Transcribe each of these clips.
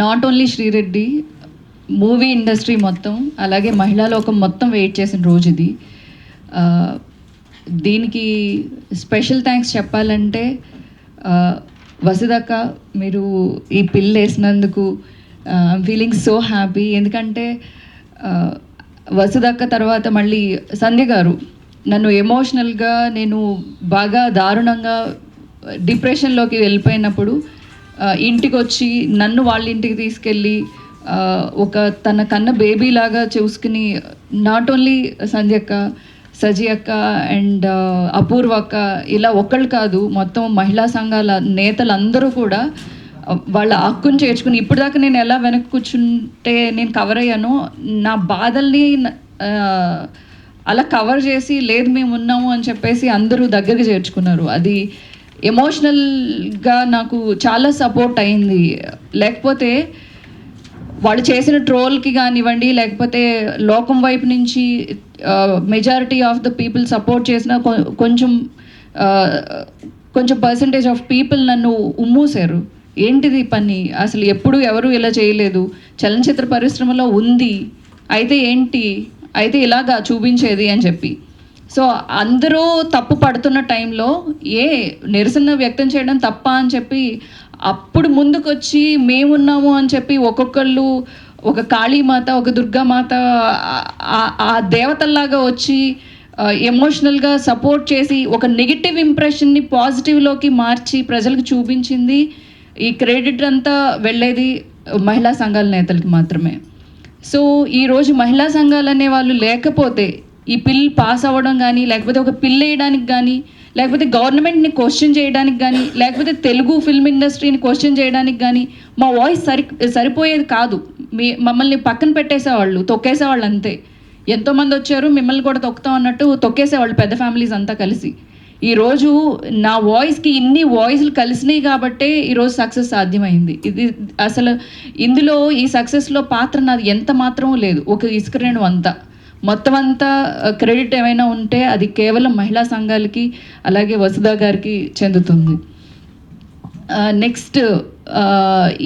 Not only Sri Reddy movie industry మొత్తం అలాగే మహిళా లోకం మొత్తం వెయిట్ చేసిన రోజు ఇది. దీనికి స్పెషల్ థ్యాంక్స్ చెప్పాలంటే వసుదక్క మీరు ఈ పిల్ వేసినందుకు ఐమ్ ఫీలింగ్ సో హ్యాపీ ఎందుకంటే వసుదక్క తర్వాత మళ్ళీ సంధ్య గారు. నన్ను ఎమోషనల్గా నేను బాగా దారుణంగా డిప్రెషన్లోకి వెళ్ళిపోయినప్పుడు ఇంటికి వచ్చి నన్ను వాళ్ళ ఇంటికి తీసుకెళ్ళి ఒక తన కన్న బేబీ లాగా చూసుకుని నాట్ ఓన్లీ సంధ్య అక్క సజీ అక్క అండ్ అపూర్వ అక్క ఇలా ఒక్కళ్ళు కాదు మొత్తం మహిళా సంఘాల నేతలందరూ కూడా వాళ్ళ హక్కును చేర్చుకుని ఇప్పుడు దాకా నేను ఎలా వెనక్కి కూర్చుంటే నేను కవర్ అయ్యానో నా బాధల్ని అలా కవర్ చేసి లేదు మేము ఉన్నాము అని చెప్పేసి అందరూ దగ్గరికి చేర్చుకున్నారు. అది ఎమోషనల్గా నాకు చాలా సపోర్ట్ అయింది. లేకపోతే వాళ్ళు చేసిన ట్రోల్కి కానివ్వండి లేకపోతే లోకం వైపు నుంచి majority of the people support చేసిన కొ- కొంచెం కొంచెం పర్సంటేజ్ ఆఫ్ పీపుల్ నన్ను ఉమ్మూసారు ఏంటిది పని? అసలు ఎప్పుడు ఎవరు ఇలా చేయలేదు. చలనచిత్ర పరిశ్రమలో ఉంది. అయితే ఏంటి? అయితే ఇలాగా చూపించేది అని చెప్పి. సో అందరూ తప్పు పడుతున్న టైంలో ఏ నిరసన వ్యక్తం చేయడం తప్ప అని చెప్పి అప్పుడు ముందుకొచ్చి మేమున్నాము అని చెప్పి ఒక్కొక్కళ్ళు ఒక కాళీమాత ఒక దుర్గామాత ఆ- ఆ- దేవతల్లాగా వచ్చి ఎమోషనల్గా సపోర్ట్ చేసి ఒక నెగిటివ్ ఇంప్రెషన్ని పాజిటివ్లోకి మార్చి ప్రజలకు చూపించింది. ఈ క్రెడిట్ అంతా వెళ్ళేది మహిళా సంఘాల నేతలకి మాత్రమే. సో ఈరోజు మహిళా సంఘాలు అనే వాళ్ళు లేకపోతే ఈ పిల్ పాస్ అవ్వడం కానీ లేకపోతే ఒక పిల్ వేయడానికి కానీ లేకపోతే గవర్నమెంట్ని క్వశ్చన్ చేయడానికి కానీ లేకపోతే తెలుగు ఫిల్మ్ ఇండస్ట్రీని క్వశ్చన్ చేయడానికి కానీ మా వాయిస్ సరి సరిపోయేది కాదు. మీ మమ్మల్ని పక్కన పెట్టేసేవాళ్ళు తొక్కేసేవాళ్ళు అంతే. ఎంతోమంది వచ్చారు మిమ్మల్ని కూడా తొక్కుతాం అన్నట్టు తొక్కేసేవాళ్ళు పెద్ద ఫ్యామిలీస్ అంతా కలిసి. ఈరోజు నా వాయిస్కి ఇన్ని వాయిస్లు కలిసినాయి కాబట్టే ఈరోజు సక్సెస్ సాధ్యమైంది. ఇది అసలు ఇందులో ఈ సక్సెస్లో పాత్ర నాది ఎంత మాత్రం లేదు. ఒక ఇసుక రేణు అంతా. మొత్తం అంతా క్రెడిట్ ఏమైనా ఉంటే అది కేవలం మహిళా సంఘాలకి అలాగే వసుధా గారికి చెందుతుంది. నెక్స్ట్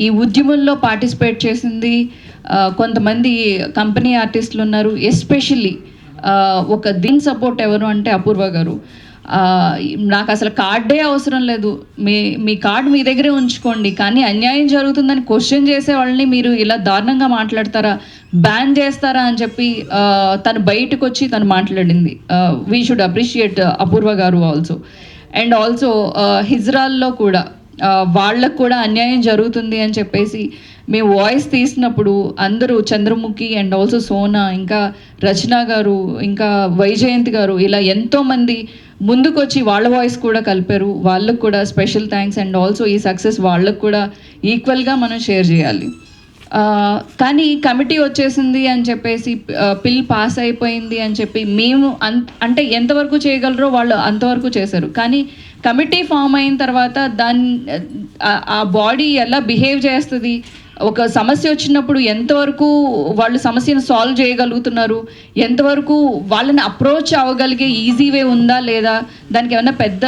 ఈ ఉద్యమంలో పార్టిసిపేట్ చేసింది కొంతమంది కంపెనీ ఆర్టిస్టులు ఉన్నారు ఎస్పెషల్లీ ఒక దీని సపోర్ట్ ఎవరు అంటే అపూర్వ గారు. నాకు అసలు కార్డే అవసరం లేదు. మీ మీ కార్డు మీ దగ్గరే ఉంచుకోండి. కానీ అన్యాయం జరుగుతుందని క్వశ్చన్ చేసే వాళ్ళని మీరు ఇలా దారుణంగా మాట్లాడతారా? బ్యాన్ చేస్తారా అని చెప్పి తను బయటకు వచ్చి తను మాట్లాడింది. వీ షుడ్ అప్రిషియేట్ అపూర్వ గారు ఆల్సో అండ్ ఆల్సో హిజ్రాల్లో కూడా వాళ్ళకు కూడా అన్యాయం జరుగుతుంది అని చెప్పేసి మేము వాయిస్ తీసినప్పుడు అందరూ చంద్రముఖి అండ్ ఆల్సో సోనా ఇంకా రచన గారు ఇంకా వైజయంతి గారు ఇలా ఎంతోమంది ముందుకొచ్చి వాళ్ళ వాయిస్ కూడా కలిపారు. వాళ్ళకు కూడా స్పెషల్ థ్యాంక్స్ అండ్ ఆల్సో ఈ సక్సెస్ వాళ్ళకు కూడా ఈక్వల్గా మనం షేర్ చేయాలి. కానీ కమిటీ వచ్చేసింది అని చెప్పేసి పిల్ పాస్ అయిపోయింది అని చెప్పి మేము అంటే ఎంతవరకు చేయగలరో వాళ్ళు అంతవరకు చేశారు. కానీ కమిటీ ఫామ్ అయిన తర్వాత దాన్ని ఆ బాడీ ఎలా బిహేవ్ చేస్తుంది ఒక సమస్య వచ్చినప్పుడు ఎంతవరకు వాళ్ళు సమస్యను సాల్వ్ చేయగలుగుతున్నారు? ఎంతవరకు వాళ్ళని అప్రోచ్ అవ్వగలిగే ఈజీ వే ఉందా లేదా? దానికి ఏమైనా పెద్ద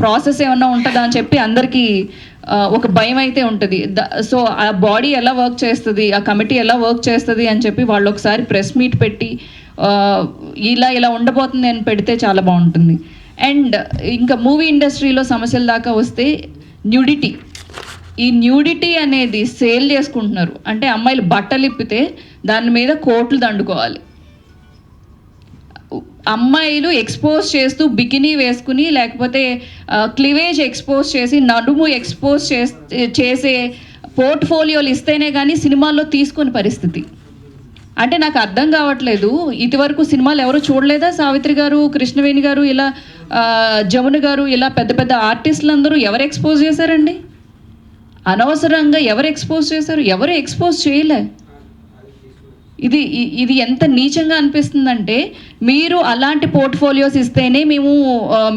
ప్రాసెస్ ఏమైనా ఉంటుందా అని చెప్పి అందరికీ ఒక భయం అయితే ఉంటుంది. సో ఆ బాడీ ఎలా వర్క్ చేస్తుంది? ఆ కమిటీ ఎలా వర్క్ చేస్తుంది? అని చెప్పి వాళ్ళు ఒకసారి ప్రెస్ మీట్ పెట్టి ఇలా ఇలా ఉండబోతుంది అని పెడితే చాలా బాగుంటుంది. అండ్ ఇంకా మూవీ ఇండస్ట్రీలో సమస్యల దాకా వస్తే న్యూడిటీ ఈ న్యూడిటీ అనేది సేల్ చేసుకుంటున్నారు. అంటే అమ్మాయిలు బట్టలు ఇప్పితే దాని మీద కోట్లు దండుకోవాలి. అమ్మాయిలు ఎక్స్పోజ్ చేస్తూ బికినీ వేసుకుని లేకపోతే క్లివేజ్ ఎక్స్పోజ్ చేసి నడుము ఎక్స్పోజ్ చేసే పోర్ట్ఫోలియోలు ఇస్తేనే కానీ సినిమాల్లో తీసుకుని పరిస్థితి. అంటే నాకు అర్థం కావట్లేదు. ఇదివరకు సినిమాలు ఎవరు చూడలేదా? సావిత్రి గారు కృష్ణవేణి గారు ఇలా జమున గారు ఇలా పెద్ద పెద్ద ఆర్టిస్టులు అందరూ ఎవరు ఎక్స్పోజ్ చేశారండి? అనవసరంగా ఎవరు ఎక్స్పోజ్ చేశారు? ఎవరు ఎక్స్పోజ్ చేయలే. ఇది ఇది ఎంత నీచంగా అనిపిస్తుందంటే మీరు అలాంటి పోర్ట్ఫోలియోస్ ఇస్తేనే మేము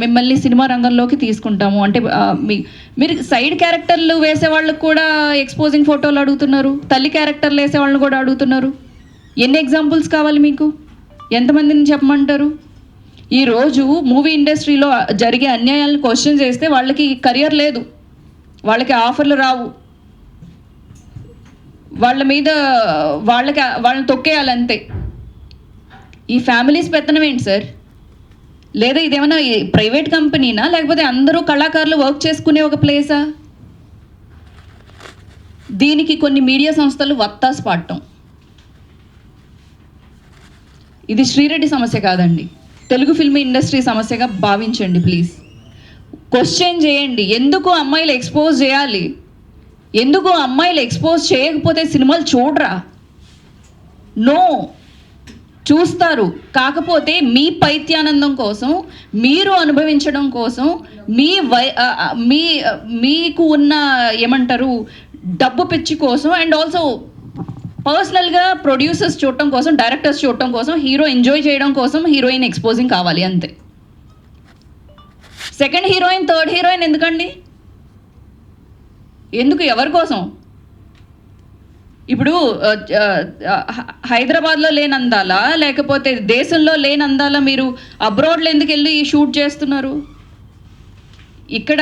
మిమ్మల్ని సినిమా రంగంలోకి తీసుకుంటాము. అంటే మీ మీరు సైడ్ క్యారెక్టర్లు వేసే వాళ్ళకు కూడా ఎక్స్పోజింగ్ ఫోటోలు అడుగుతున్నారు? తల్లి క్యారెక్టర్లు వేసే వాళ్ళని కూడా అడుగుతున్నారు? ఎన్ని ఎగ్జాంపుల్స్ కావాలి మీకు? ఎంతమందిని చెప్పమంటారు? ఈరోజు మూవీ ఇండస్ట్రీలో జరిగే అన్యాయాలను క్వశ్చన్ చేస్తే వాళ్ళకి కెరియర్ లేదు. వాళ్ళకి ఆఫర్లు రావు. వాళ్ళ మీద వాళ్ళకి వాళ్ళని తొక్కేయాలంతే. ఈ ఫ్యామిలీస్ పెత్తనం ఏంటి సార్? లేదా ఇదేమైనా ప్రైవేట్ కంపెనీనా? లేకపోతే అందరూ కళాకారులు వర్క్ చేసుకునే ఒక ప్లేసా? దీనికి కొన్ని మీడియా సంస్థలు వత్తాసు పాడటం. ఇది శ్రీరెడ్డి సమస్య కాదండి. తెలుగు ఫిల్మ్ ఇండస్ట్రీ సమస్యగా భావించండి ప్లీజ్. క్వశ్చన్ చేయండి. ఎందుకు అమ్మాయిలు ఎక్స్పోజ్ చేయాలి? ఎందుకు అమ్మాయిలు ఎక్స్పోజ్ చేయకపోతే సినిమాలు చూడరా? నో చూస్తారు. కాకపోతే మీ పైత్యానందం కోసం మీరు అనుభవించడం కోసం మీ వై మీ మీకు ఉన్న ఏమంటారు డబ్బు పిచ్చి కోసం అండ్ ఆల్సో పర్సనల్గా ప్రొడ్యూసర్స్ చూడటం కోసం డైరెక్టర్స్ చూడటం కోసం హీరో ఎంజాయ్ చేయడం కోసం హీరోయిన్ ఎక్స్పోజింగ్ కావాలి అంతే. సెకండ్ హీరోయిన్ థర్డ్ హీరోయిన్ ఎందుకండి? ఎందుకు ఎవరి కోసం? ఇప్పుడు హైదరాబాద్లో లేని అందాలా? లేకపోతే దేశంలో లేని అందాలా మీరు? అబ్రాడ్లో ఎందుకు వెళ్ళి షూట్ చేస్తున్నారు? ఇక్కడ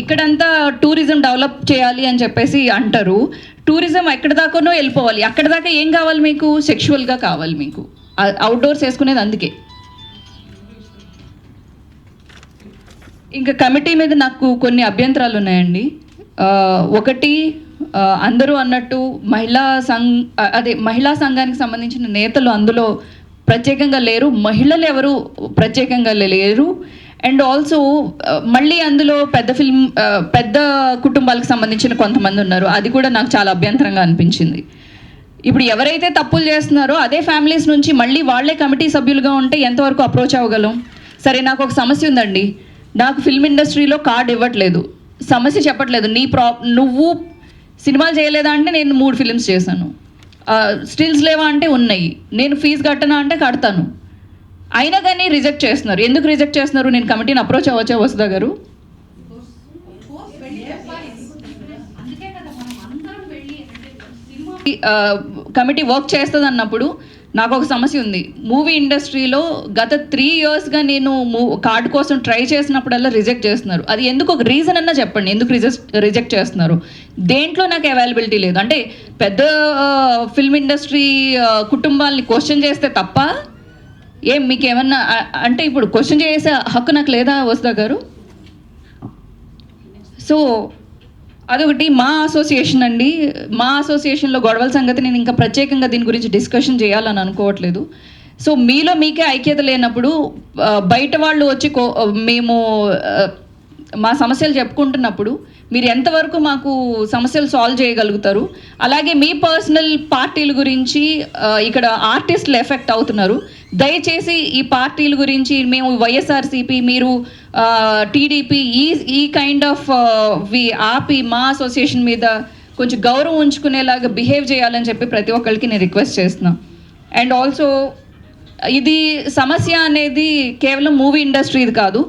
ఇక్కడంతా టూరిజం డెవలప్ చేయాలి అని చెప్పేసి అంటారు. టూరిజం ఎక్కడి దాకానో వెళ్ళిపోవాలి. అక్కడ దాకా ఏం కావాలి మీకు? సెక్షువల్గా కావాలి మీకు. అవుట్డోర్స్ వేసుకునేది అందుకే. ఇంకా కమిటీ మీద నాకు కొన్ని అభ్యంతరాలు ఉన్నాయండి. ఒకటి అందరూ అన్నట్టు మహిళా సంఘ అదే మహిళా సంఘానికి సంబంధించిన నేతలు అందులో ప్రత్యేకంగా లేరు. మహిళలు ఎవరు ప్రత్యేకంగా లేరు. అండ్ ఆల్సో మళ్ళీ అందులో పెద్ద ఫిల్మ్ పెద్ద కుటుంబాలకు సంబంధించిన కొంతమంది ఉన్నారు. అది కూడా నాకు చాలా అభ్యంతరంగా అనిపించింది. ఇప్పుడు ఎవరైతే తప్పులు చేస్తున్నారో అదే ఫ్యామిలీస్ నుంచి మళ్ళీ వాళ్ళే కమిటీ సభ్యులుగా ఉంటే ఎంతవరకు అప్రోచ్ అవ్వగలం? సరే నాకు ఒక సమస్య ఉందండి. నాకు ఫిల్మ్ ఇండస్ట్రీలో కార్డ్ ఇవ్వట్లేదు. సమస్య చెప్పట్లేదు. నీ ప్రా నువ్వు సినిమాలు చేయలేదా అంటే నేను మూడు ఫిల్మ్స్ చేశాను. స్టిల్స్ లేవా అంటే ఉన్నాయి. నేను ఫీజు కట్టనా అంటే కడతాను. అయినా కానీ రిజెక్ట్ చేస్తున్నారు. ఎందుకు రిజెక్ట్ చేస్తున్నారు? నేను కమిటీని అప్రోచ్ అవ్వచ్చా వసుదా గారు? కమిటీ వర్క్ చేస్తుంది అన్నప్పుడు నాకు ఒక సమస్య ఉంది. మూవీ ఇండస్ట్రీలో గత త్రీ ఇయర్స్గా నేను మూ కార్డు కోసం ట్రై చేసినప్పుడల్లా రిజెక్ట్ చేస్తున్నారు. అది ఎందుకు ఒక రీజన్ అన్నా చెప్పండి. ఎందుకు రిజెక్ట్ రిజెక్ట్ చేస్తున్నారు? దేంట్లో నాకు అవైలబిలిటీ లేదు. అంటే పెద్ద ఫిల్మ్ ఇండస్ట్రీ కుటుంబాలని క్వశ్చన్ చేస్తే తప్ప ఏం మీకు ఏమన్నా అంటే ఇప్పుడు క్వశ్చన్ చేసే హక్కు నాకు లేదా వస్తా గారు? సో అదొకటి మా అసోసియేషన్ అండి. మా అసోసియేషన్లో గొడవల సంగతి నేను ఇంకా ప్రత్యేకంగా దీని గురించి డిస్కషన్ చేయాలని అనుకోవట్లేదు. సో మీలో మీకే ఐక్యత లేనప్పుడు బయట వాళ్ళు వచ్చి కో మేము మా సమస్యలు చెప్పుకుంటున్నప్పుడు మీరు ఎంతవరకు మాకు సమస్యలు సాల్వ్ చేయగలుగుతారు? అలాగే మీ పర్సనల్ పార్టీల గురించి ఇక్కడ ఆర్టిస్టులు ఎఫెక్ట్ అవుతున్నారు. దయచేసి ఈ పార్టీల గురించి మేము వైఎస్ఆర్సీపీ మీరు టీడీపీ ఈ ఈ కైండ్ ఆఫ్ వి ఆపి మా అసోసియేషన్ మీద కొంచెం గౌరవం ఉంచుకునేలాగా బిహేవ్ చేయాలని చెప్పి ప్రతి ఒక్కరికి నేను రిక్వెస్ట్ చేస్తున్నాను అండ్ ఆల్సో ఇది సమస్య అనేది కేవలం మూవీ ఇండస్ట్రీది కాదు.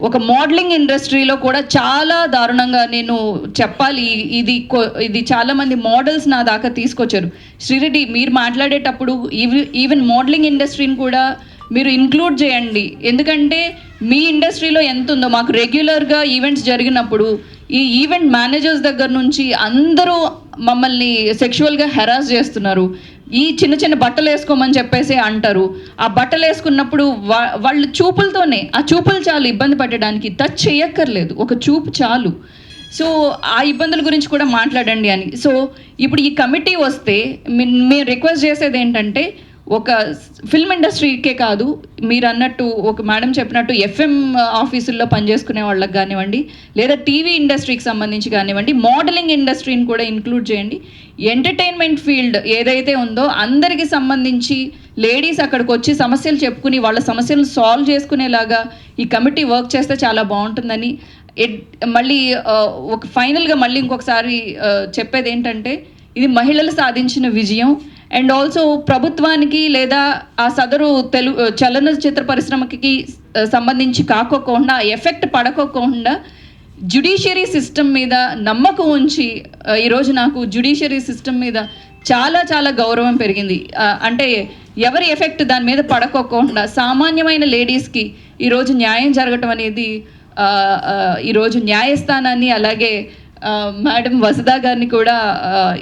ఒక మోడలింగ్ ఇండస్ట్రీలో కూడా చాలా దారుణంగా నేను చెప్పాలి ఇది ఇది చాలామంది మోడల్స్ నా దాకా తీసుకొచ్చారు. శ్రీరెడ్డి మీరు మాట్లాడేటప్పుడు ఈవ్- ఈవెన్ మోడలింగ్ ఇండస్ట్రీని కూడా మీరు ఇంక్లూడ్ చేయండి. ఎందుకంటే మీ ఇండస్ట్రీలో ఎంత ఉందో మాకు రెగ్యులర్గా ఈవెంట్స్ జరిగినప్పుడు ఈ ఈవెంట్ మేనేజర్స్ దగ్గర నుంచి అందరూ మమ్మల్ని సెక్షువల్గా హెరాస్ చేస్తున్నారు. ఈ చిన్న చిన్న బట్టలు వేసుకోమని చెప్పేసి అంటారు. ఆ బట్టలు వేసుకున్నప్పుడు వా- వాళ్ళు చూపులతోనే ఆ చూపులు చాలు ఇబ్బంది పడడానికి టచ్ చేయక్కర్లేదు. ఒక చూపు చాలు. సో ఆ ఇబ్బందుల గురించి కూడా మాట్లాడండి అని. సో ఇప్పుడు ఈ కమిటీ వస్తే మేము రిక్వెస్ట్ చేసేది ఏంటంటే ఒక ఫిల్మ్ ఇండస్ట్రీకే కాదు మీరు అన్నట్టు ఒక మేడం చెప్పినట్టు ఎఫ్ఎం ఆఫీసుల్లో పనిచేసుకునే వాళ్ళకి కానివ్వండి లేదా టీవీ ఇండస్ట్రీకి సంబంధించి కానివ్వండి మోడలింగ్ ఇండస్ట్రీని కూడా ఇంక్లూడ్ చేయండి. ఎంటర్టైన్మెంట్ ఫీల్డ్ ఏదైతే ఉందో అందరికి సంబంధించి లేడీస్ అక్కడికి వచ్చి సమస్యలు చెప్పుకుని వాళ్ళ సమస్యలను సాల్వ్ చేసుకునేలాగా ఈ కమిటీ వర్క్ చేస్తే చాలా బాగుంటుందని. మళ్ళీ ఒక ఫైనల్గా మళ్ళీ ఇంకొకసారి చెప్పేది ఏంటంటే ఇది మహిళలు సాధించిన విజయం. అండ్ ఆల్సో ప్రభుత్వానికి లేదా ఆ సదరు తెలుగు చలనచిత్ర పరిశ్రమకి సంబంధించి కాకోకుండా ఎఫెక్ట్ పడకోకుండా జ్యుడిషియరీ సిస్టమ్ మీద నమ్మకం ఉంచి ఈరోజు నాకు జ్యుడిషియరీ సిస్టమ్ మీద చాలా చాలా గౌరవం పెరిగింది. అంటే ఎవరి ఎఫెక్ట్ దాని మీద పడకోకుండా సామాన్యమైన లేడీస్కి ఈరోజు న్యాయం జరగటం అనేది ఈరోజు న్యాయస్థానాన్ని అలాగే మేడం వసుదా గారిని కూడా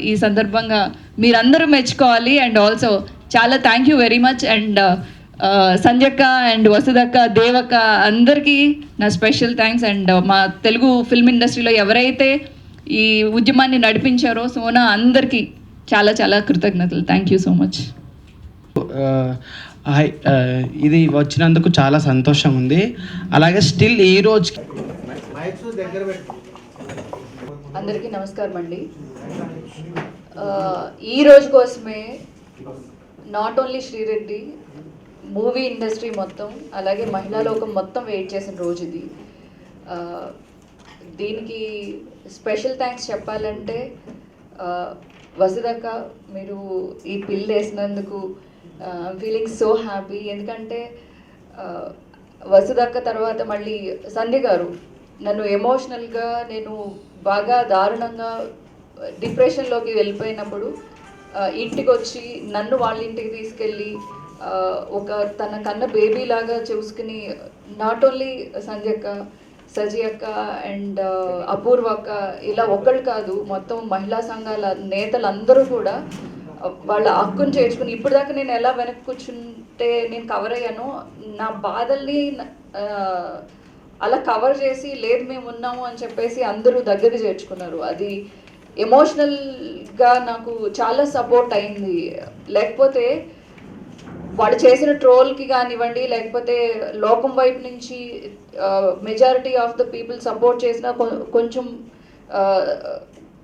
ఈ సందర్భంగా మీరందరూ మెచ్చుకోవాలి అండ్ ఆల్సో చాలా thank you very much and సంజక్క and వసుదక్క దేవక్క అందరికీ నా స్పెషల్ థ్యాంక్స్ అండ్ మా తెలుగు ఫిల్మ్ ఇండస్ట్రీలో ఎవరైతే ఈ ఉద్యమాన్ని నడిపించారో సోనా అందరికీ చాలా చాలా కృతజ్ఞతలు. Thank you so much hi ఇది వచ్చినందుకు చాలా సంతోషం ఉంది. అలాగే స్టిల్ ఈ రోజు అందరికీ నమస్కారం అండి. ఈ రోజు కోసమే not only Sri Reddy movie industry మొత్తం అలాగే మహిళా లోకం మొత్తం వెయిట్ చేసిన రోజు ఇది. దీనికి స్పెషల్ థ్యాంక్స్ చెప్పాలంటే వసుదక్క మీరు ఈ పిల్ వేసినందుకు ఫీలింగ్ సో హ్యాపీ ఎందుకంటే వసుదక్క తర్వాత మళ్ళీ సంధ్య గారు. నన్ను ఎమోషనల్గా నేను బాగా దారుణంగా డిప్రెషన్లోకి వెళ్ళిపోయినప్పుడు ఇంటికి వచ్చి నన్ను వాళ్ళ ఇంటికి తీసుకెళ్ళి ఒక తన కన్న బేబీ లాగా చూసుకుని నాట్ ఓన్లీ సంజయక్క సజీ అక్క అండ్ అపూర్వ అక్క ఇలా ఒక్కళ్ళు కాదు మొత్తం మహిళా సంఘాల నేతలందరూ కూడా వాళ్ళ హక్కును చేర్చుకుని ఇప్పుడు దాకా నేను ఎలా వెనక్కి కూర్చుంటే నేను కవర్ అయ్యానో నా బాధల్ని అలా కవర్ చేసి లేదు మేము ఉన్నాము అని చెప్పేసి అందరూ దగ్గర చేర్చుకున్నారు. అది ఎమోషనల్గా నాకు చాలా సపోర్ట్ అయింది. లేకపోతే వాడు చేసిన ట్రోల్కి కానివ్వండి లేకపోతే లోకం వైపు నుంచి majority of the people support చేసిన కొ- కొంచెం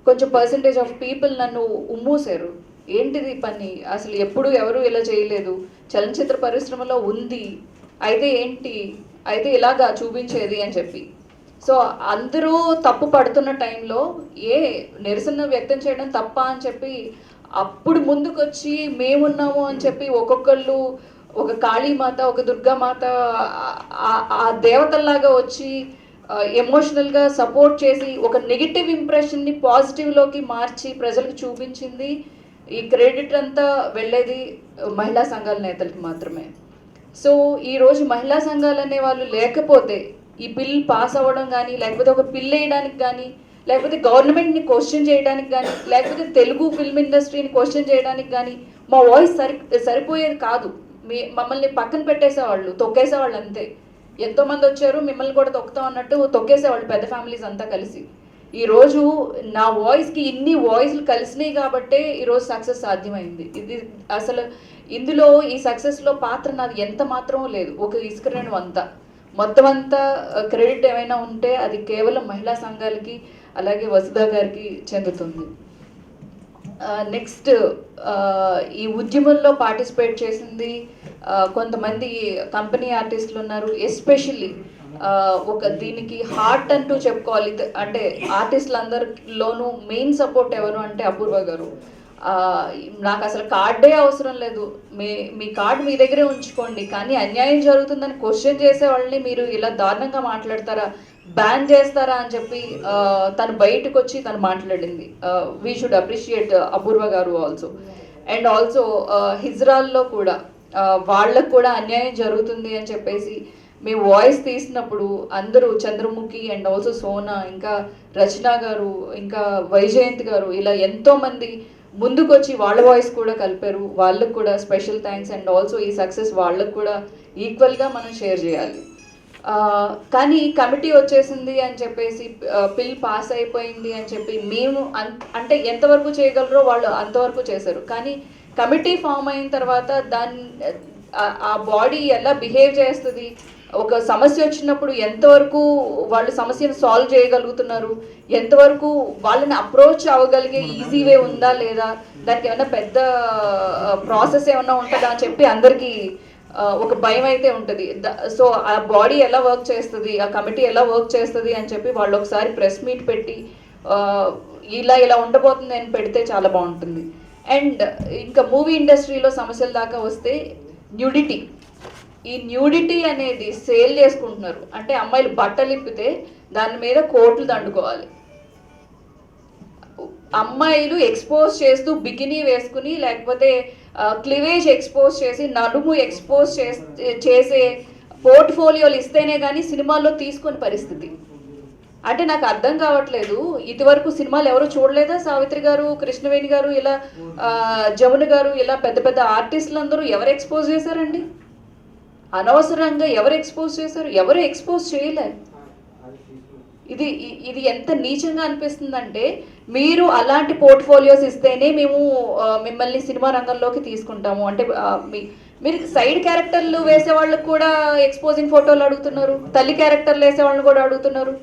కొంచెం పర్సంటేజ్ ఆఫ్ పీపుల్ నన్ను ఉమ్మూసారు ఏంటిది పని? అసలు ఎప్పుడు ఎవరు ఇలా చేయలేదు. చలనచిత్ర పరిశ్రమలో ఉంది. అయితే ఏంటి? అయితే ఇలాగా చూపించేది అని చెప్పి. సో అందరూ తప్పు పడుతున్న టైంలో ఏ నిరసన వ్యక్తం చేయడం తప్ప అని చెప్పి అప్పుడు ముందుకొచ్చి మేమున్నాము అని చెప్పి ఒక్కొక్కళ్ళు ఒక కాళీమాత ఒక దుర్గామాత ఆ- దేవతల్లాగా వచ్చి ఎమోషనల్గా సపోర్ట్ చేసి ఒక నెగిటివ్ ఇంప్రెషన్ని పాజిటివ్లోకి మార్చి ప్రజలకు చూపించింది. ఈ క్రెడిట్ అంతా వెళ్ళేది మహిళా సంఘాల నేతలకు మాత్రమే. సో ఈరోజు మహిళా సంఘాలు అనే వాళ్ళు లేకపోతే ఈ బిల్ పాస్ అవ్వడం కానీ లేకపోతే ఒక బిల్ వేయడానికి కానీ లేకపోతే గవర్నమెంట్ని క్వశ్చన్ చేయడానికి కానీ లేకపోతే తెలుగు ఫిల్మ్ ఇండస్ట్రీని క్వశ్చన్ చేయడానికి కానీ మా వాయిస్ సరి సరిపోయేది కాదు. మీ మమ్మల్ని పక్కన పెట్టేసేవాళ్ళు తొక్కేసేవాళ్ళు అంతే. ఎంతోమంది వచ్చారు మిమ్మల్ని కూడా తొక్కుతాం అన్నట్టు తొక్కేసేవాళ్ళు పెద్ద ఫ్యామిలీస్ అంతా కలిసి. ఈరోజు నా వాయిస్కి ఇన్ని వాయిస్లు కలిసినాయి కాబట్టే ఈరోజు సక్సెస్ సాధ్యమైంది. ఇది అసలు ఇందులో ఈ సక్సెస్లో పాత్ర నాది ఎంత మాత్రం లేదు. ఒక ఇసుకరేణు అంతా. మొత్తం అంతా క్రెడిట్ ఏమైనా ఉంటే అది కేవలం మహిళా సంఘాలకి అలాగే వసుధా గారికి చెందుతుంది. నెక్స్ట్ ఈ ఉద్యమంలో పార్టిసిపేట్ చేసింది కొంతమంది కంపెనీ ఆర్టిస్టులు ఉన్నారు. ఎస్పెషల్లీ ఒక దీనికి హార్ట్ అంటూ చెప్పుకోవాలి. అంటే ఆర్టిస్టులందరిలోనూ మెయిన్ సపోర్ట్ ఎవరు అంటే అపూర్వ గారు. నాకు అసలు కార్డే అవసరం లేదు. మీ మీ కార్డు మీ దగ్గరే ఉంచుకోండి. కానీ అన్యాయం జరుగుతుందని క్వశ్చన్ చేసే వాళ్ళని మీరు ఇలా దారుణంగా మాట్లాడతారా? బ్యాన్ చేస్తారా అని చెప్పి తను బయటకు వచ్చి తను మాట్లాడింది. వీ షుడ్ అప్రిషియేట్ అపూర్వ గారు ఆల్సో అండ్ ఆల్సో హిజ్రాల్లో కూడా వాళ్ళకు కూడా అన్యాయం జరుగుతుంది అని చెప్పేసి మేము వాయిస్ తీసినప్పుడు అందరూ చంద్రముఖి అండ్ ఆల్సో సోనా ఇంకా రచన గారు ఇంకా వైజయంత్ గారు ఇలా ఎంతోమంది ముందుకొచ్చి వాళ్ళ వాయిస్ కూడా కలిపారు. వాళ్ళకు కూడా స్పెషల్ థ్యాంక్స్ అండ్ ఆల్సో ఈ సక్సెస్ వాళ్ళకు కూడా ఈక్వల్గా మనం షేర్ చేయాలి. కానీ కమిటీ వచ్చేసింది అని చెప్పేసి పిల్ పాస్ అయిపోయింది అని చెప్పి మేము అన్- అంటే ఎంతవరకు చేయగలరో వాళ్ళు అంతవరకు చేశారు. కానీ కమిటీ ఫామ్ అయిన తర్వాత దాన్ని ఆ బాడీ ఎలా బిహేవ్ చేస్తుంది ఒక సమస్య వచ్చినప్పుడు ఎంతవరకు వాళ్ళు సమస్యను సాల్వ్ చేయగలుగుతున్నారు? ఎంతవరకు వాళ్ళని అప్రోచ్ అవ్వగలిగే ఈజీ వే ఉందా లేదా? దానికి ఏమైనా పెద్ద ప్రాసెస్ ఏమైనా ఉంటుందా అని చెప్పి అందరికీ ఒక భయం అయితే ఉంటుంది. సో ఆ బాడీ ఎలా వర్క్ చేస్తుంది? ఆ కమిటీ ఎలా వర్క్ చేస్తుంది? అని చెప్పి వాళ్ళు ఒకసారి ప్రెస్ మీట్ పెట్టి ఇలా ఇలా ఉండబోతుంది అని పెడితే చాలా బాగుంటుంది. అండ్ ఇంకా మూవీ ఇండస్ట్రీలో సమస్యల దాకా వస్తే న్యూడిటీ ఈ న్యూడిటీ అనేది సేల్ చేసుకుంటున్నారు. అంటే అమ్మాయిలు బట్టలు ఇప్పితే దాని మీద కోట్లు దండుకోవాలి. అమ్మాయిలు ఎక్స్పోజ్ చేస్తూ బికినీ వేసుకుని లేకపోతే క్లివేజ్ ఎక్స్పోజ్ చేసి నడుము ఎక్స్పోజ్ చేస్తే చేసే పోర్ట్ఫోలియోలు ఇస్తేనే కానీ సినిమాల్లో తీసుకుని పరిస్థితి. అంటే నాకు అర్థం కావట్లేదు. ఇదివరకు సినిమాలు ఎవరు చూడలేదా? సావిత్రి గారు కృష్ణవేణి గారు ఇలా జమున గారు ఇలా పెద్ద పెద్ద ఆర్టిస్టులు అందరూ ఎవరు ఎక్స్పోజ్ చేశారండి? అనవసరంగా ఎవరు ఎక్స్పోజ్ చేశారు? ఎవరు ఎక్స్పోజ్ చేయలే. ఇది ఇది ఎంత నీచంగా అనిపిస్తుందంటే మీరు అలాంటి పోర్ట్ఫోలియోస్ ఇస్తేనే మేము మిమ్మల్ని సినిమా రంగంలోకి తీసుకుంటాము. అంటే మీ మీరు సైడ్ క్యారెక్టర్లు వేసే వాళ్ళకి కూడా ఎక్స్పోజింగ్ ఫోటోలు అడుగుతున్నారు? తల్లి క్యారెక్టర్లు వేసే వాళ్ళని కూడా అడుగుతున్నారు?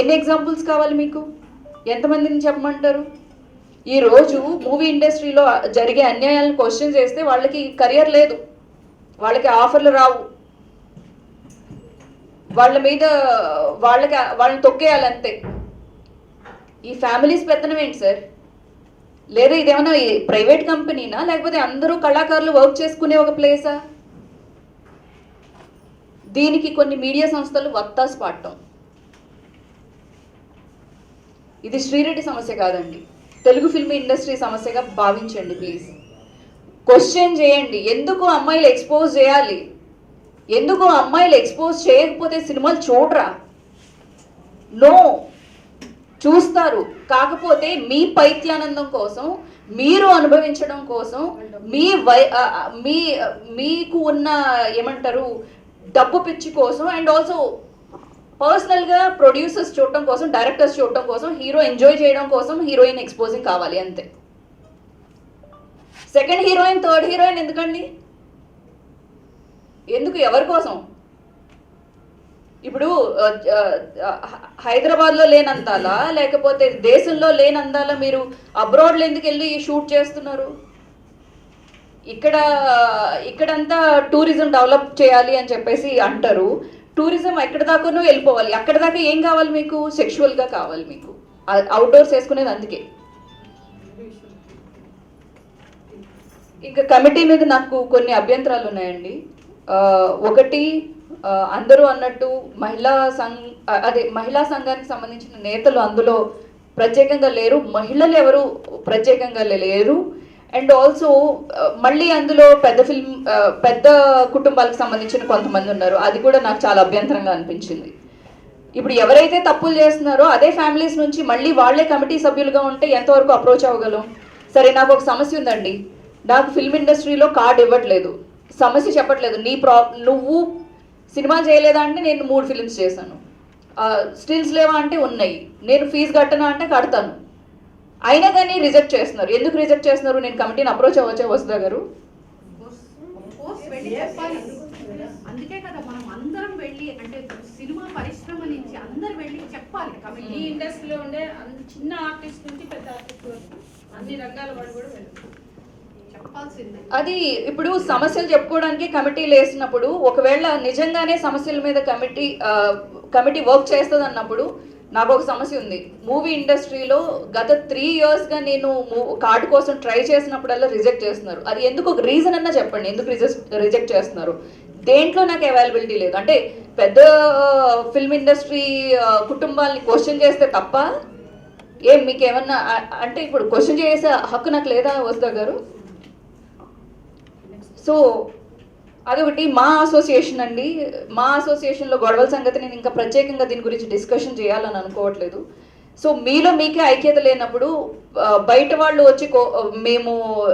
ఎన్ని ఎగ్జాంపుల్స్ కావాలి మీకు? ఎంతమందిని చెప్పమంటారు? ఈరోజు మూవీ ఇండస్ట్రీలో జరిగే అన్యాయాలను క్వశ్చన్ చేస్తే వాళ్ళకి కెరియర్ లేదు. వాళ్ళకి ఆఫర్లు రావు. వాళ్ళ మీద వాళ్ళకి వాళ్ళని తొక్కేయాలంతే. ఈ ఫ్యామిలీస్ పెత్తనం ఏంటి సార్? లేదా ఇదేమన్నా ప్రైవేట్ కంపెనీనా? లేకపోతే అందరూ కళాకారులు వర్క్ చేసుకునే ఒక ప్లేసా? దీనికి కొన్ని మీడియా సంస్థలు వత్తాసు పాడటం. ఇది శ్రీరెడ్డి సమస్య కాదండి. తెలుగు ఫిల్మ్ ఇండస్ట్రీ సమస్యగా భావించండి ప్లీజ్. క్వశ్చన్ చేయండి. ఎందుకు అమ్మాయిలు ఎక్స్పోజ్ చేయాలి? ఎందుకు అమ్మాయిలు ఎక్స్పోజ్ చేయకపోతే సినిమాలు చూడరా? నో చూస్తారు. కాకపోతే మీ పైత్యానందం కోసం మీరు అనుభవించడం కోసం మీ వై మీ మీకు ఉన్న ఏమంటారు డబ్బు పిచ్చి కోసం అండ్ ఆల్సో పర్సనల్గా ప్రొడ్యూసర్స్ చూడటం కోసం డైరెక్టర్స్ చూడటం కోసం హీరో ఎంజాయ్ చేయడం కోసం హీరోయిన్ ఎక్స్పోజింగ్ కావాలి అంతే. సెకండ్ హీరోయిన్ థర్డ్ హీరోయిన్ ఎందుకండి? ఎందుకు ఎవరి కోసం? ఇప్పుడు హైదరాబాద్లో లేనందాలా? లేకపోతే దేశంలో లేనందాలా మీరు అబ్రాడ్లో ఎందుకు వెళ్ళి షూట్ చేస్తున్నారు? ఇక్కడ ఇక్కడంతా టూరిజం డెవలప్ చేయాలి అని చెప్పేసి అంటారు. టూరిజం ఎక్కడ దాకానూ వెళ్ళిపోవాలి? అక్కడ దాకా ఏం కావాలి మీకు? సెక్షువల్గా కావాలి మీకు. అవుట్డోర్స్ వేసుకునేది అందుకే. ఇంకా కమిటీ మీద నాకు కొన్ని అభ్యంతరాలు ఉన్నాయండి. ఒకటి అందరూ అన్నట్టు మహిళా సంఘ అదే మహిళా సంఘానికి సంబంధించిన నేతలు అందులో ప్రత్యేకంగా లేరు. మహిళలు ఎవరు ప్రత్యేకంగా లేరు. అండ్ ఆల్సో మళ్ళీ అందులో పెద్ద ఫిల్మ్ పెద్ద కుటుంబాలకు సంబంధించిన కొంతమంది ఉన్నారు. అది కూడా నాకు చాలా అభ్యంతరంగా అనిపించింది. ఇప్పుడు ఎవరైతే తప్పులు చేస్తున్నారో అదే ఫ్యామిలీస్ నుంచి మళ్ళీ వాళ్ళే కమిటీ సభ్యులుగా ఉంటే ఎంతవరకు అప్రోచ్ అవ్వగలం? సరే నాకు ఒక సమస్య ఉందండి. నాకు ఫిల్మ్ ఇండస్ట్రీలో కార్డు ఇవ్వట్లేదు. సమస్య చెప్పట్లేదు. నీ ప్రా నువ్వు సినిమా చేయలేదా అంటే నేను మూడు ఫిల్మ్స్ చేశాను. స్టిల్స్ లేవా అంటే ఉన్నాయి. నేను ఫీజు కట్టనా అంటే కడతాను. అయినా కానీ రిజెక్ట్ చేస్తున్నారు. ఎందుకు రిజెక్ట్ చేస్తున్నారు? నేను కమిటీని అప్రోచ్ అవ్వచ్చా వసుదా గారు? అందుకే కదా మనం అందరం వెళ్ళి అంటే సినిమా పరిశ్రమ నుంచి అందరు వెళ్ళి చెప్పాలి ఈ ఇండస్ట్రీలో ఉండే చిన్న ఆర్టిస్ట్ నుంచి పెద్ద ఆర్టిస్ట్ వరకు అన్ని రంగాల వాడు కూడా చెప్పాల్సిందే అది ఇప్పుడు సమస్యలు చెప్పుకోవడానికి కమిటీలు వేసినప్పుడు ఒకవేళ నిజంగానే సమస్యల మీద కమిటీ కమిటీ వర్క్ చేస్తుంది అన్నప్పుడు నాకు ఒక సమస్య ఉంది. మూవీ ఇండస్ట్రీలో గత త్రీ ఇయర్స్గా నేను మూ- కార్డు కోసం ట్రై చేసినప్పుడల్లా రిజెక్ట్ చేస్తున్నారు. అది ఎందుకు ఒక రీజన్ అన్నా చెప్పండి. ఎందుకు రిజెక్ట్ రిజెక్ట్ చేస్తున్నారు? దేంట్లో నాకు అవైలబిలిటీ లేదు. అంటే పెద్ద ఫిల్మ్ ఇండస్ట్రీ కుటుంబాలని క్వశ్చన్ చేస్తే తప్ప ఏం మీకు ఏమన్నా అంటే ఇప్పుడు క్వశ్చన్ చేసే హక్కు నాకు లేదా వస్తా గారు? సో అదొకటి. మా అసోసియేషన్ అండి. మా అసోసియేషన్లో గొడవల సంగతి నేను ఇంకా ప్రత్యేకంగా దీని గురించి డిస్కషన్ చేయాలని అనుకోవట్లేదు. సో మీలో మీకే ఐక్యత లేనప్పుడు బయట వాళ్ళు వచ్చి కో- మేము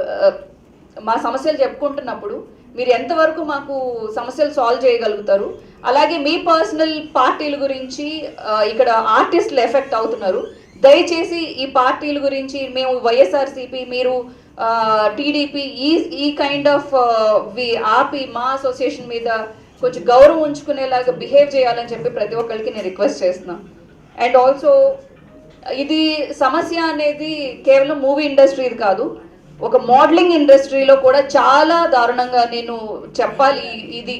మా సమస్యలు చెప్పుకుంటున్నప్పుడు మీరు ఎంతవరకు మాకు సమస్యలు సాల్వ్ చేయగలుగుతారు? అలాగే మీ పర్సనల్ పార్టీల గురించి ఇక్కడ ఆర్టిస్టులు ఎఫెక్ట్ అవుతున్నారు. దయచేసి ఈ పార్టీల గురించి మేము వైఎస్ఆర్సీపీ మీరు టీడీపీ ఈ ఈ కైండ్ ఆఫ్ వి ఆపి మా అసోసియేషన్ మీద కొంచెం గౌరవం ఉంచుకునేలాగా బిహేవ్ చేయాలని చెప్పి ప్రతి ఒక్కరికి నేను రిక్వెస్ట్ చేస్తున్నాను అండ్ ఆల్సో ఇది సమస్య అనేది కేవలం మూవీ ఇండస్ట్రీది కాదు. ఒక మోడలింగ్ ఇండస్ట్రీలో కూడా చాలా దారుణంగా నేను చెప్పాలి. ఇది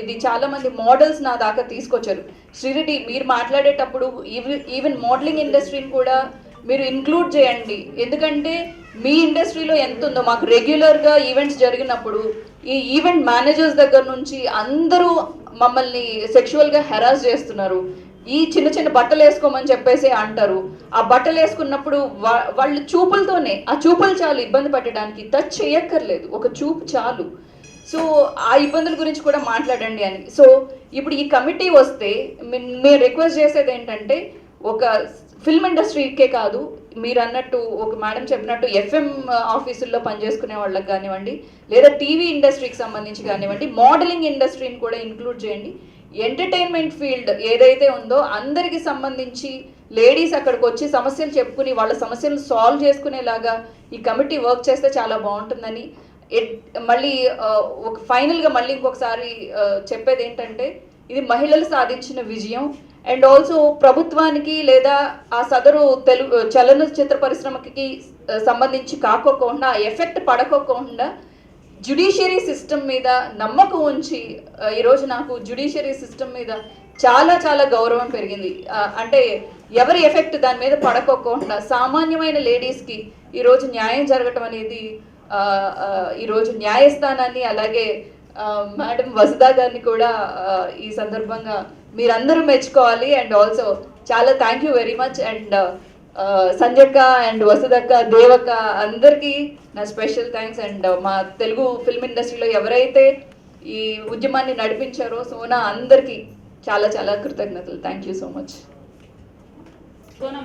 ఇది చాలా మంది మోడల్స్ నా దాకా తీసుకొచ్చారు. శ్రీరెడ్డి మీరు మాట్లాడేటప్పుడు ఈవెన్ ఈవెన్ మోడలింగ్ ఇండస్ట్రీని కూడా మీరు ఇంక్లూడ్ చేయండి. ఎందుకంటే మీ ఇండస్ట్రీలో ఎంత ఉందో మాకు రెగ్యులర్గా ఈవెంట్స్ జరిగినప్పుడు ఈ ఈవెంట్ మేనేజర్స్ దగ్గర నుంచి అందరూ మమ్మల్ని సెక్షువల్గా హెరాస్ చేస్తున్నారు. ఈ చిన్న చిన్న బట్టలు వేసుకోమని చెప్పేసి అంటారు. ఆ బట్టలు వేసుకున్నప్పుడు వాళ్ళు చూపులతోనే ఆ చూపులు చాలు ఇబ్బంది పెట్టడానికి టచ్ చేయక్కర్లేదు. ఒక చూపు చాలు. సో ఆ ఇబ్బందుల గురించి కూడా మాట్లాడండి అని. సో ఇప్పుడు ఈ కమిటీ వస్తే మేము రిక్వెస్ట్ చేసేది ఏంటంటే ఒక ఫిల్మ్ ఇండస్ట్రీకే కాదు మీరు అన్నట్టు ఒక మేడం చెప్పినట్టు ఎఫ్ఎం ఆఫీసుల్లో పనిచేసుకునే వాళ్ళకి కానివ్వండి లేదా టీవీ ఇండస్ట్రీకి సంబంధించి కానివ్వండి మోడలింగ్ ఇండస్ట్రీని కూడా ఇంక్లూడ్ చేయండి. ఎంటర్టైన్మెంట్ ఫీల్డ్ ఏదైతే ఉందో అందరికి సంబంధించి లేడీస్ అక్కడికి వచ్చి సమస్యలు చెప్పుకుని వాళ్ళ సమస్యలను సాల్వ్ చేసుకునేలాగా ఈ కమిటీ వర్క్ చేస్తే చాలా బాగుంటుందని. మళ్ళీ ఒక ఫైనల్గా మళ్ళీ ఇంకొకసారి చెప్పేది ఏంటంటే ఇది మహిళలు సాధించిన విజయం. అండ్ ఆల్సో ప్రభుత్వానికి లేదా ఆ సదరు తెలుగు చలనచిత్ర పరిశ్రమకి సంబంధించి కాకోకుండా ఎఫెక్ట్ పడకోకుండా జ్యుడిషియరీ సిస్టమ్ మీద నమ్మకం ఉంచి ఈరోజు నాకు జ్యుడిషియరీ సిస్టమ్ మీద చాలా చాలా గౌరవం పెరిగింది. అంటే ఎవరి ఎఫెక్ట్ దాని మీద పడకోకుండా సామాన్యమైన లేడీస్కి ఈరోజు న్యాయం జరగటం అనేది ఈరోజు న్యాయస్థానాన్ని అలాగే మేడం వసుదా గారిని కూడా ఈ సందర్భంగా మీరందరూ మెచ్చుకోవాలి అండ్ ఆల్సో చాలా thank you very much and uh, uh, సంజక్క అండ్ వసుదక్క దేవక్క అందరికీ నా స్పెషల్ థ్యాంక్స్ అండ్ uh, మా తెలుగు ఫిల్మ్ ఇండస్ట్రీలో ఎవరైతే ఈ ఉద్యమాన్ని నడిపించారో సోనా అందరికీ చాలా చాలా కృతజ్ఞతలు. Thank you so much Sona